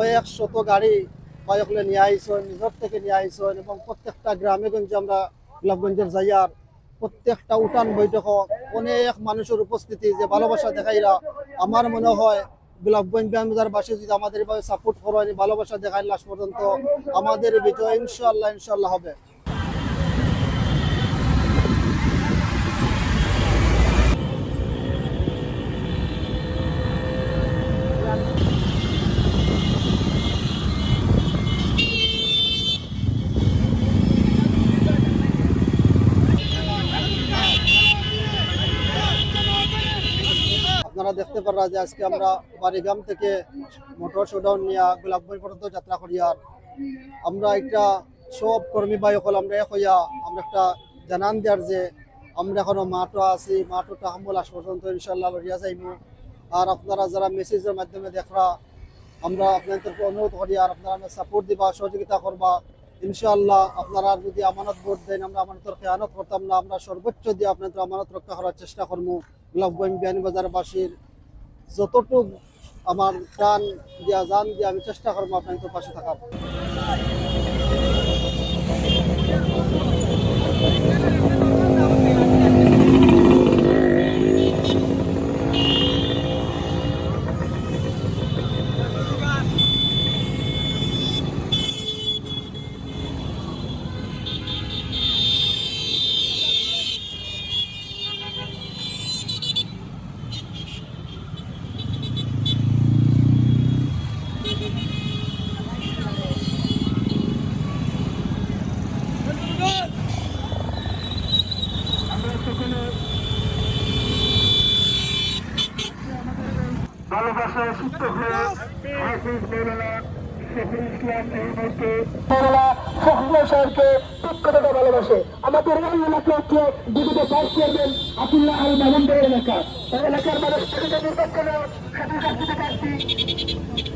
কয়েক শত গাড়ি কয়েকলে নিয়ে আইসেন নিজের থেকে নিয়ে আইসেন এবং প্রত্যেকটা গ্রামে গঞ্জে আমরা গোলাপগঞ্জের যাইয়ার প্রত্যেকটা উঠান বৈঠক অনেক মানুষের উপস্থিতি যে ভালোবাসা দেখাইরা আমার মনে হয় গোলাপগঞ্জ ব্যায়ামবাজারবাসী যদি আমাদের এভাবে সাপোর্ট করেন ভালোবাসা দেখায় লাস্ট পর্যন্ত আমাদের বিজয় ইনশাল্লাহ ইনশাল্লাহ হবে। আপনারা দেখতে পারা যে আজকে আমরা বাড়িগ্রাম থেকে মোটর শোডাউন নিয়ে গোলাপগঞ্জ পর্যন্ত যাত্রা করি আর আমরা একটা সব কর্মী বাই হল আমরা এক হইয়া আমরা একটা জানান দেওয়ার যে আমরা এখনও মাঠও আছি, মাঠও তাহামল আস পর্যন্ত ইনশাল্লাহ লড়িয়া যাইমু। আর আপনারা যারা মেসেজের মাধ্যমে দেখরা, আমরা আপনাদেরকে অনুরোধ করি আর আপনারা সাপোর্ট দিবা, সহযোগিতা করবা। ইনশাআল্লাহ আপনারা যদি আমানত ভোট দেন, আমরা আমানতের খেয়ানত করতাম না, আমরা সর্বোচ্চ দিয়ে আপনাদের আমানত রক্ষা করার চেষ্টা করব গোলাপগঞ্জ বিয়ানীবাজারবাসীর যতটুক আমার প্রাণ দিয়া যান দিয়ে আমি চেষ্টা করব আপনাদের পাশে থাকার। ভালোবাসা সুস্থ হয়ে হাফিজ মৌলানা শফিউল ইসলাম এই মুহূর্তে মৌলানা ফখরুল সাহেবকে প্রত্যেকটা ভালোবাসে আমাদের এই এলাকাকে বিগত ভাইস চেয়ারম্যান আবদুল্লাহ আল মামুনদের এলাকা এলাকার মানুষ নির্বাচনে কাছে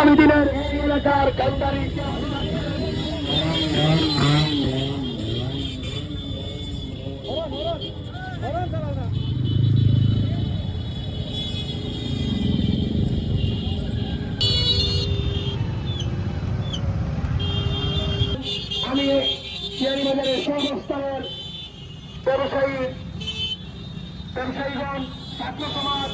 আগামী দিনের এই এলাকার কান্দারি আমি ব্যবসায়ী ব্যবসায়ীগণ ছাত্র সমাজ